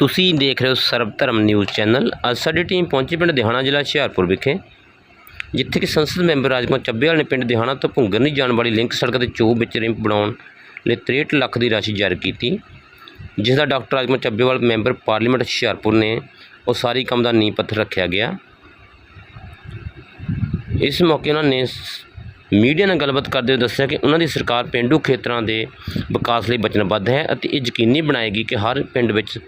ਤੁਸੀਂ ਦੇਖ ਰਹੇ ਹੋ ਸਰਬ ਧਰਮ ਨਿਊਜ਼ ਚੈਨਲ। ਅੱਜ ਸਾਡੀ ਟੀਮ ਪਹੁੰਚੀ ਪਿੰਡ ਦਿਹਾਣਾ ਜ਼ਿਲ੍ਹਾ ਹੁਸ਼ਿਆਰਪੁਰ ਵਿਖੇ, ਜਿੱਥੇ ਕਿ ਸੰਸਦ ਮੈਂਬਰ ਰਾਜਕੁਮਾਰ ਚੱਬੇਵਾਲ ਨੇ ਪਿੰਡ ਦਿਹਾਣਾ ਤੋਂ ਭੁੰਗਰਨੀ ਜਾਣ ਵਾਲੀ ਲਿੰਕ ਸੜਕ ਦੇ ਚੋਅ ਵਿੱਚ ਰਿੰਪ ਬਣਾਉਣ ਲਈ 63 ਲੱਖ ਦੀ ਰਾਸ਼ੀ ਜਾਰੀ ਕੀਤੀ, ਜਿਸ ਦਾ doctor Rajkumar Chabbewal, member parliament Hoshiarpur ਨੇ ਉਹ ਸਾਰੀ ਕੰਮ ਦਾ ਨੀਂਹ ਪੱਥਰ ਰੱਖਿਆ ਗਿਆ। ਇਸ ਮੌਕੇ ਉਹਨਾਂ ਨੇ ਸ- ਮੀਡੀਆ ਨਾਲ ਗੱਲਬਾਤ ਕਰਦੇ ਹੋਏ ਦੱਸਿਆ ਕਿ ਉਹਨਾਂ ਦੀ ਸਰਕਾਰ ਪੇਂਡੂ ਖੇਤਰਾਂ ਦੇ ਵਿਕਾਸ ਲਈ ਵਚਨਬੱਧ ਹੈ ਅਤੇ ਇਹ ਯਕੀਨੀ ਬਣਾਏਗੀ ਕਿ ਹਰ ਪਿੰਡ ਵਿੱਚ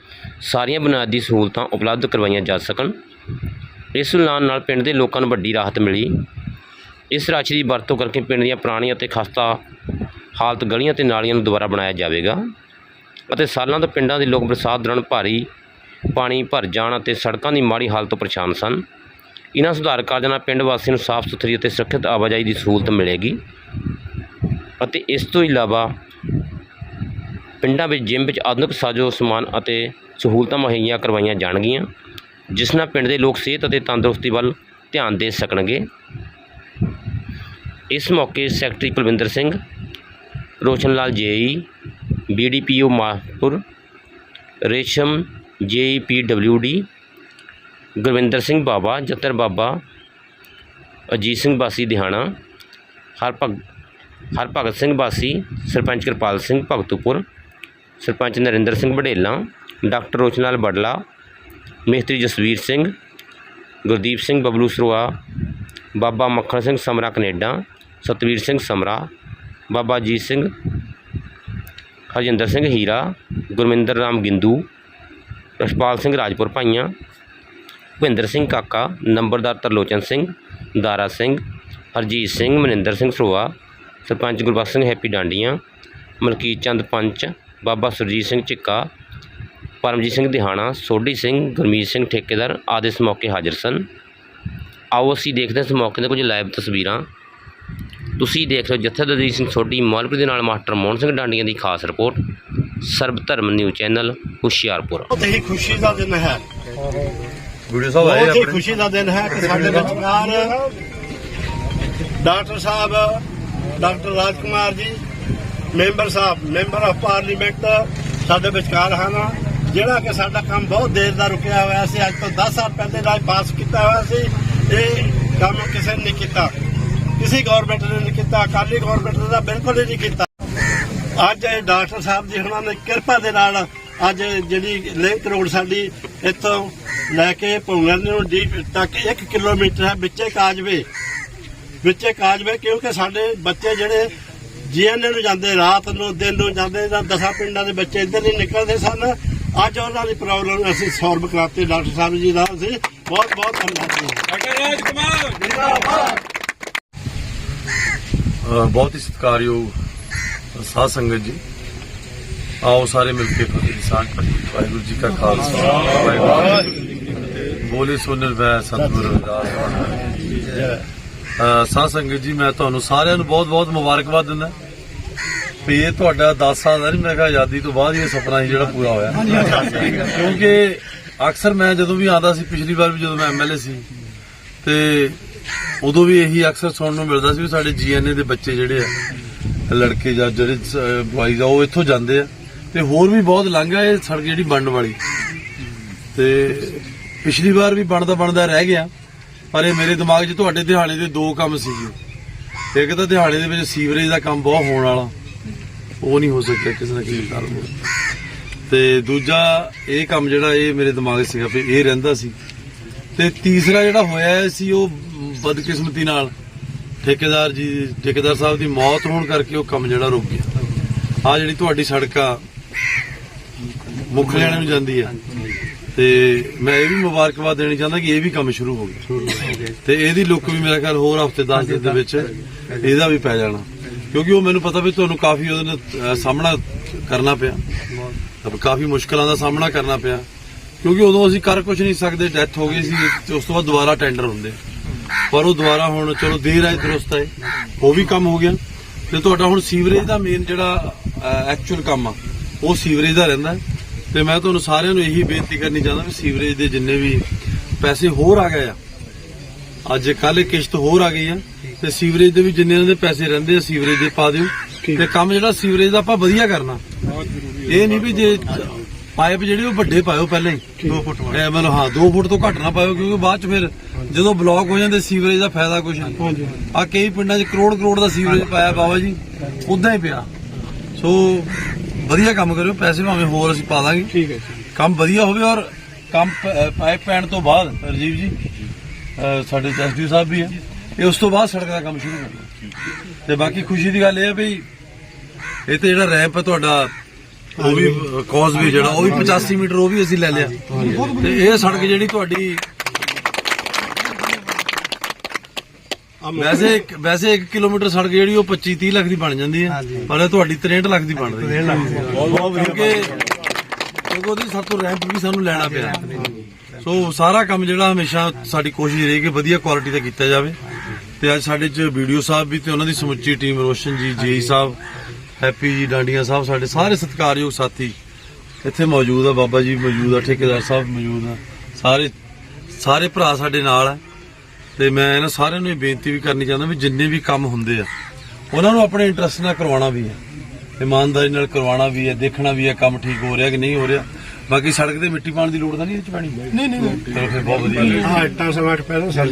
ਸਾਰੀਆਂ ਬੁਨਿਆਦੀ ਸਹੂਲਤਾਂ ਉਪਲਬਧ ਕਰਵਾਈਆਂ ਜਾ ਸਕਣ। ਇਸ ਐਲਾਨ ਨਾਲ ਪਿੰਡ ਦੇ ਲੋਕਾਂ ਨੂੰ ਵੱਡੀ ਰਾਹਤ ਮਿਲੀ। ਇਸ ਰਾਸ਼ੀ ਦੀ ਵਰਤੋਂ ਕਰਕੇ ਪਿੰਡ ਦੀਆਂ ਪੁਰਾਣੀਆਂ ਅਤੇ ਖਸਤਾ ਹਾਲਤ ਗਲੀਆਂ ਤੇ ਨਾਲੀਆਂ ਨੂੰ ਦੁਬਾਰਾ ਬਣਾਇਆ ਜਾਵੇਗਾ ਅਤੇ ਸਾਲਾਂ ਤੋਂ ਪਿੰਡਾਂ ਦੇ ਲੋਕ ਬਰਸਾਤ ਦੌਰਾਨ ਭਾਰੀ ਪਾਣੀ ਭਰ ਜਾਣ ਅਤੇ ਸੜਕਾਂ ਦੀ ਮਾੜੀ ਹਾਲਤ ਤੋਂ ਪਰੇਸ਼ਾਨ ਸਨ। ਇਹਨਾਂ ਸੁਧਾਰ ਕਾਰਜਾਂ ਨਾਲ ਪਿੰਡ ਵਾਸੀਆਂ ਨੂੰ ਸਾਫ਼ ਸੁਥਰੀ ਅਤੇ ਸੁਰੱਖਿਅਤ ਆਵਾਜਾਈ ਦੀ ਸਹੂਲਤ ਮਿਲੇਗੀ ਅਤੇ ਇਸ ਤੋਂ ਇਲਾਵਾ ਪਿੰਡਾਂ ਵਿੱਚ ਜਿਮ ਵਿੱਚ ਆਧੁਨਿਕ ਸਾਜ਼ੋ ਸਮਾਨ ਅਤੇ ਸਹੂਲਤਾਂ ਮੁਹੱਈਆ ਕਰਵਾਈਆਂ ਜਾਣਗੀਆਂ, ਜਿਸ ਨਾਲ ਪਿੰਡ ਦੇ ਲੋਕ ਸਿਹਤ ਅਤੇ ਤੰਦਰੁਸਤੀ ਵੱਲ ਧਿਆਨ ਦੇ ਸਕਣਗੇ। ਇਸ ਮੌਕੇ secretary Kulwinder Singh Roshan Lal JE BDPO Mahpur, Resham JE PWD Gurvinder Singh Baba Jattar Baba, Ajit Singh Basi Dihana Harbhag Harbhagat Singh Basi, sarpanch Kirpal Singh Bhagtupur, sarpanch Narinder Singh Wadela doctor Roshan Lal Badla ਮਿਸਤਰੀ Jasvir Singh, Gurdeep Singh Bablu Saroya, Baba Makhan Singh Samra Canada, Satvir Singh Samra, Baba Ajit Singh, Harjinder Singh Hira, Gurminder Ram Gindu Rashpal Singh Rajpur Bhaiyan Bhupinder Singh Kaka, ਨੰਬਰਦਾਰ Tarlochan Singh, Dara Singh, Harjeet Singh, Maninder Singh Saroya, sarpanch Gurbakhsh Singh Happy Dandian, Malkit Chand panch, Baba Surjit Singh Chikka Paramjit Singh Dihana, Sodhi Singh, Gurmeet Singh ਠੇਕੇਦਾਰ ਆਦਿ ਇਸ ਮੌਕੇ ਹਾਜ਼ਰ ਸਨ। ਆਓ ਅਸੀਂ ਦੇਖਦੇ ਹਾਂ ਇਸ ਮੌਕੇ ਦੇ ਕੁਝ ਲਾਈਵ ਤਸਵੀਰਾਂ। ਤੁਸੀਂ ਦੇਖ ਰਹੇ ਹੋ ਜਥੇਦਾਰ ਸਿੰਘ ਸੋਢੀ ਮਾਲਪੁਰ ਦੇ ਨਾਲ ਮਾਸਟਰ ਮੋਹਨ ਸਿੰਘ ਡਾਂਡੀਆਂ ਦੀ ਖਾਸ ਰਿਪੋਰਟ ਸਰਬ ਧਰਮ ਨਿਊਜ਼ ਚੈਨਲ ਹੁਸ਼ਿਆਰਪੁਰ। ਬਹੁਤ ਹੀ ਖੁਸ਼ੀ ਦਾ ਦਿਨ ਹੈ। ਵੀਡੀਓ ਸਾਹਿਬ ਆਏ ਬਹੁਤ ਹੀ ਆਪਣੇ। ਖੁਸ਼ੀ ਦਾ ਦਿਨ ਹੈ ਕਿ ਸਾਡੇ ਵਿਚਕਾਰ ਡਾਕਟਰ ਸਾਹਿਬ ਡਾਕਟਰ ਰਾਜਕੁਮਾਰ ਜੀ ਮੈਂਬਰ ਸਾਹਿਬ ਮੈਂਬਰ ਆਫ ਪਾਰਲੀਮੈਂਟ ਸਾਡੇ ਵਿਚਕਾਰ ਹਨ। ਜਿਹੜਾ ਕਿ ਸਾਡਾ ਕੰਮ ਬਹੁਤ ਦੇਰ ਦਾ ਰੁਕਿਆ ਹੋਇਆ ਸੀ ਅੱਜ ਤੋਂ 10 ਸਾਲ ਪਹਿਲੇ ਦਾ ਪਾਸ ਕੀਤਾ ਹੋਇਆ ਸੀ। ਇਹ ਕੰਮ ਕਿਸੇ ਨੇ ਨਹੀਂ ਕੀਤਾ। ਕਿਸੇ ਗਵਰਨਮੈਂਟ ਨੇ ਨਹੀਂ ਕੀਤਾ ਅਕਾਲੀ ਗਵਰਨਮੈਂਟ ਨੇ ਤਾਂ ਬਿਲਕੁਲ ਹੀ ਨਹੀਂ ਕੀਤਾ। ਅੱਜ ਇਹ ਡਾਕਟਰ ਸਾਹਿਬ ਜੀ ਉਹਨਾਂ ਦੀ ਕਿਰਪਾ ਦੇ ਨਾਲ ਅੱਜ ਜਿਹੜੀ ਲਿੰਕ ਰੋਡ ਸਾਡੀ ਇੱਥੋਂ ਲੈ ਕੇ ਭੁੰਗਰ ਨੂੰ ਡੀ ਤੱਕ 1 ਕਿਲੋਮੀਟਰ ਹੈ ਵਿੱਚੇ ਕਾਜਵੇ। ਵਿੱਚੇ ਕਾਜਵੇ ਕਿਉਂਕਿ ਸਾਡੇ ਬੱਚੇ ਜਿਹੜੇ ਜੀਐਨਏ ਨੂੰ ਜਾਂਦੇ ਰਾਤ ਨੂੰ ਦਿਨ ਨੂੰ ਜਾਂਦੇ ਤਾਂ ਦਸਾਂ ਪਿੰਡਾਂ ਦੇ ਬੱਚੇ ਇੱਧਰ ਨਹੀਂ ਨਿਕਲਦੇ ਸਨ। ਅੱਜ ਉਹਨਾਂ ਦੀ ਪ੍ਰੋਬਲਮ ਅਸੀਂ ਸੋਲਵ ਕਰਾਤੀ ਡਾਕਟਰ ਸਾਹਿਬ ਜੀ ਦਾ ਅਸੀਂ। ਬਹੁਤ ਬਹੁਤ ਧੰਨਵਾਦ ਜੀ। ਅ, ਬਹੁਤ ਹੀ ਸਤਿਕਾਰਯੋਗ ਸਾਧ ਸੰਗਤ ਜੀ। ਆਓ ਸਾਰੇ ਮਿਲ ਕੇ ਫਤਿਹ ਸਾਂਝ ਵਾਹਿਗੁਰੂ ਜੀ ਕਾ ਖਾਲਸਾ ਵਾਹਿਗੁਰੂ ਜੀ ਕੀ ਫਤਿਹ। ਬੋਲੇ ਸੋ ਨਿਰਭੈ ਸਤਿਗੁਰੂ ਰਵਿਦਾਸ ਮਹਾਰਾਜ ਕੀ ਜੈ। ਅ, ਸਾਧ ਸੰਗਤ ਜੀ ਮੈਂ ਤੁਹਾਨੂੰ ਸਾਰਿਆਂ ਨੂੰ ਬਹੁਤ ਬਹੁਤ ਮੁਬਾਰਕਬਾਦ ਦਿੰਦਾ। ਵੀ ਇਹ ਤੁਹਾਡਾ 10 ਸਾਲ ਦਾ ਨਹੀਂ ਮੈਂ ਕਿਹਾ ਆਜ਼ਾਦੀ ਤੋਂ ਬਾਅਦ ਇਹ ਸੁਪਨਾ ਜਿਹੜਾ ਪੂਰਾ ਹੋਇਆ। ਕਿਉਂਕਿ ਅਕਸਰ ਮੈਂ ਜਦੋਂ ਵੀ ਆਉਂਦਾ ਸੀ ਪਿਛਲੀ ਵਾਰ ਵੀ ਜਦੋਂ ਮੈਂ ਐਮਐਲਏ ਸੀ ਤੇ ਉਦੋਂ ਵੀ ਇਹੀ ਅਕਸਰ ਸੁਣਨ ਨੂੰ ਮਿਲਦਾ ਸੀ ਵੀ ਸਾਡੇ ਜੀਐਨਏ ਦੇ ਬੱਚੇ ਜਿਹੜੇ ਆ ਲੜਕੇ ਜਾਂ ਜਿਹੜੇ ਬॉयਜ਼ ਆ ਉਹ ਇੱਥੋਂ ਜਾਂਦੇ ਆ। ਤੇ ਹੋਰ ਵੀ ਬਹੁਤ ਲੰਘ ਇਹ ਸੜਕ ਜਿਹੜੀ ਬਣਨ ਵਾਲੀ। ਤੇ ਪਿਛਲੀ ਵਾਰ ਵੀ ਬਣਦਾ ਬਣਦਾ ਰਹਿ ਗਿਆ, ਪਰ ਇਹ ਮੇਰੇ ਦਿਮਾਗ 'ਚ ਤੁਹਾਡੇ ਦਿਹਾੜੇ ਦੇ ਦੋ ਕੰਮ ਸੀਗੇ। ਇੱਕ ਤਾਂ ਦਿਹਾੜੇ ਦੇ ਵਿੱਚ ਸੀਵਰੇਜ ਦਾ ਕੰਮ ਬਹੁਤ ਹੋਣ ਵਾਲਾ, ਉਹ ਨਹੀਂ ਹੋ ਸਕਿਆ ਕਿਸੇ ਨਾ ਕਿਸੇ ਕਾਰਨ ਤੇ ਦੂਜਾ ਇਹ ਕੰਮ ਜਿਹੜਾ ਇਹ ਮੇਰੇ ਦਿਮਾਗ 'ਚ ਸੀਗਾ ਵੀ ਇਹ ਰਹਿੰਦਾ ਸੀ। ਤੇ ਤੀਸਰਾ ਜਿਹੜਾ ਹੋਇਆ ਸੀ ਉਹ ਬਦਕਿਸਮਤੀ ਨਾਲ ਠੇਕੇਦਾਰ ਜੀ, ਠੇਕੇਦਾਰ ਸਾਹਿਬ ਦੀ ਮੌਤ ਹੋਣ ਕਰਕੇ ਉਹ ਕੰਮ ਜਿਹੜਾ ਰੁਕ ਗਿਆ। ਆ ਜਿਹੜੀ ਤੁਹਾਡੀ ਸੜਕ ਆ ਮੁੱਖ ਲਿਆਣੇ ਨੂੰ ਜਾਂਦੀ ਆ। ਤੇ ਮੈਂ ਇਹ ਵੀ ਮੁਬਾਰਕਬਾਦ ਦੇਣੀ ਚਾਹੁੰਦਾ ਕਿ ਇਹ ਵੀ ਕੰਮ ਸ਼ੁਰੂ ਹੋ ਗਿਆ। ਤੇ ਇਹਦੀ ਲੁੱਕ ਵੀ ਮੇਰਾ ਖਿਆਲ ਹੋਰ ਹਫ਼ਤੇ 10 ਦਿਨ ਦੇ ਵਿੱਚ ਇਹਦਾ ਵੀ ਪੈ ਜਾਣਾ। ਕਿਉਂਕਿ ਉਹ ਮੈਨੂੰ ਪਤਾ ਵੀ ਤੁਹਾਨੂੰ ਕਾਫੀ ਉਹਦੇ ਨਾਲ ਸਾਹਮਣਾ ਕਰਨਾ ਪਿਆ। ਤਾਂ ਕਾਫੀ ਮੁਸ਼ਕਲਾਂ ਦਾ ਸਾਹਮਣਾ ਕਰਨਾ ਪਿਆ। ਕਿਉਂਕਿ ਉਦੋਂ ਅਸੀਂ ਕਰ ਕੁਝ ਨਹੀਂ ਸਕਦੇ ਡੈਥ ਹੋ ਗਈ ਸੀ ਤੇ ਉਸ ਤੋਂ ਬਾਅਦ ਦੁਬਾਰਾ ਟੈਂਡਰ ਹੁੰਦੇ। ਪਰ ਉਹ ਦੁਬਾਰਾ ਹੁਣ ਚਲੋ ਦੇਰ ਆਏ ਦਰੁਸਤ ਹੈ ਉਹ ਵੀ ਕੰਮ ਹੋ ਗਿਆ। ਤੇ ਤੁਹਾਡਾ ਹੁਣ ਸੀਵਰੇਜ ਦਾ ਮੇਨ ਜਿਹੜਾ ਐਕਚੁਅਲ ਕੰਮ ਆ ਉਹ ਸੀਵਰੇਜ ਦਾ ਰਹਿੰਦਾ। ਤੇ ਮੈਂ ਤੁਹਾਨੂੰ ਸਾਰਿਆਂ ਨੂੰ ਇਹੀ ਬੇਨਤੀ ਕਰਨੀ ਚਾਹੁੰਦਾ ਵੀ ਸੀਵਰੇਜ ਦੇ ਜਿੰਨੇ ਵੀ ਪੈਸੇ ਹੋਰ ਆ ਗਏ ਆ ਅੱਜ ਕੱਲ ਕਿਸ਼ਤ ਹੋਰ ਆ ਗਈ ਆ ਤੇ ਸੀਵਰੇਜ ਦੇ ਵੀ ਜਿੰਨੇ ਦੇ ਪੈਸੇ ਰਹਿੰਦੇ ਆ ਸੀਵਰੇਜ ਦੇ ਪਾ ਦਿਓ। ਤੇ ਕੰਮ ਜਿਹੜਾ ਸੀਵਰੇਜ ਦਾ ਆਪਾਂ ਵਧੀਆ ਕਰਨਾ। ਇਹ ਨਹੀਂ ਵੀ ਜੇ ਪਾਈਪ ਜਿਹੜੀ ਉਹ ਵੱਡੇ ਪਾਇਓ ਪਹਿਲਾਂ ਹੀ। 2 ਫੁੱਟ ਵਾਲੇ। ਮਤਲਬ ਹਾਂ 2 ਫੁੱਟ ਤੋਂ ਘੱਟ ਨਾ ਪਾਇਓ ਕਿਉਂਕਿ ਬਾਅਦ ਚ ਫਿਰ ਜਦੋਂ ਬਲੌਕ ਹੋ ਜਾਂਦੇ ਸੀਵਰੇਜ ਦਾ ਫਾਇਦਾ ਕੁਝ ਨਹੀਂ। ਆ ਕਈ ਪਿੰਡਾਂ 'ਚ ਕਰੋੜ ਕਰੋੜ ਦਾ ਸੀਵਰੇਜ ਪਾਇਆ ਬਾਬਾ ਜੀ। ਉਦਾਂ ਹੀ ਪਿਆ। ਸੋ ਵਧੀਆ ਕੰਮ ਕਰਿਓ ਪੈਸੇ ਭਾਵੇਂ ਹੋਰ ਅਸੀਂ ਪਾ ਦਾਂਗੇ। ਠੀਕ ਹੈ ਕੰਮ ਵਧੀਆ ਹੋਵੇ ਔਰ ਕੰਮ ਪ- ਅ, ਪਾਈਪ ਪੈਣ ਤੋਂ ਬਾਅਦ ਰਜੀਵ ਜੀ ਸਾਡੇ ਐਸਡੀ ਸਾਹਿਬ ਵੀ ਹੈ ਇਹ ਉਸ ਤੋਂ ਬਾਅਦ ਸੜਕ ਦਾ ਕੰਮ ਸ਼ੁਰੂ ਕਰਨਾ। ਤੇ ਬਾਕੀ ਖੁਸ਼ੀ ਦੀ ਗੱਲ ਇਹ ਹੈ ਵੀ ਇਹ ਤੇ ਜਿਹੜਾ ਰੈਂਪ ਹੈ ਤੁਹਾਡਾ ਉਹ ਵੀ ਕੌਜ਼ ਵੀ ਜਿਹੜਾ ਉਹ ਵੀ 85 ਮੀਟਰ ਉਹ ਵੀ ਅਸੀਂ ਲੈ ਲਿਆ। ਤੇ ਇਹ ਸੜਕ ਜਿਹੜੀ ਤੁਹਾਡੀ ਵੈਸੇ ਵੈਸੇ 1 ਕਿਲੋਮੀਟਰ ਸੜਕ ਜਿਹੜੀ ਉਹ 25 30 ਲੱਖ ਦੀ ਬਣ ਜਾਂਦੀ ਹੈ ਪਰ ਇਹ ਤੁਹਾਡੀ 63 ਲੱਖ ਦੀ ਬਣ ਰਹੀ ਹੈ। ਕਿਉਂਕਿ ਕਿਉਂਕਿ ਉਹਦੀ ਸਭ ਤੋਂ ਰੈਂਪ ਵੀ ਸਾਨੂੰ ਲੈਣਾ ਪਿਆ। ਸੋ ਸਾਰਾ ਕੰਮ ਜਿਹੜਾ ਹਮੇਸ਼ਾ ਸਾਡੀ ਕੋਸ਼ਿਸ਼ ਰਹੀ ਕਿ ਵਧੀਆ ਕੁਆਲਿਟੀ ਦਾ ਕੀਤਾ ਜਾਵੇ। ਤੇ ਅੱਜ ਸਾਡੇ ਚ ਵੀਡੀਓ ਸਾਹਿਬ ਵੀ ਤੇ ਉਹਨਾਂ ਦੀ ਸਮੁੱਚੀ ਟੀਮ ਰੋਸ਼ਨ ਜੀ ਜੇਈ ਸਾਹਿਬ ਹੈਪੀ ਜੀ ਡਾਂਡੀਆਂ ਸਾਹਿਬ ਸਾਡੇ ਸਾਰੇ ਸਤਿਕਾਰਯੋਗ ਸਾਥੀ ਇੱਥੇ ਮੌਜੂਦ ਆ। ਬਾਬਾ ਜੀ ਮੌਜੂਦ ਆ ਠੇਕੇਦਾਰ ਸਾਹਿਬ ਮੌਜੂਦ ਆ। ਸਾਰੇ ਸਾਰੇ ਭਰਾ ਸਾਡੇ ਨਾਲ ਆ। ਤੇ ਮੈਂ ਇਹਨਾਂ ਸਾਰਿਆਂ ਨੂੰ ਇਹ ਬੇਨਤੀ ਵੀ ਕਰਨੀ ਚਾਹੁੰਦਾ ਵੀ ਜਿੰਨੇ ਵੀ ਕੰਮ ਹੁੰਦੇ ਆ ਉਹਨਾਂ ਨੂੰ ਆਪਣੇ ਇੰਟਰਸਟ ਨਾਲ ਕਰਵਾਉਣਾ ਵੀ ਹੈ। ਇਮਾਨਦਾਰੀ ਨਾਲ ਕਰਵਾਉਣਾ ਵੀ ਹੈ ਦੇਖਣਾ ਵੀ ਹੈ ਕੰਮ ਠੀਕ ਹੋ ਰਿਹਾ ਕਿ ਨਹੀਂ ਹੋ ਰਿਹਾ। ਬਾਕੀ ਸੜਕ ਤੇ ਮਿੱਟੀ ਪਾਉਣ ਦੀ ਲੋੜ ਤਾਂ ਨਹੀਂ ਇਹ ਚ ਪੈਣੀ? ਨਹੀਂ ਨਹੀਂ ਚਲੋ ਫਿਰ ਬਹੁਤ ਵਧੀਆ। ਹਾਂ ਇੱਟਾਂ ਸਮਾਟ ਪਹਿਲਾਂ ਸਰ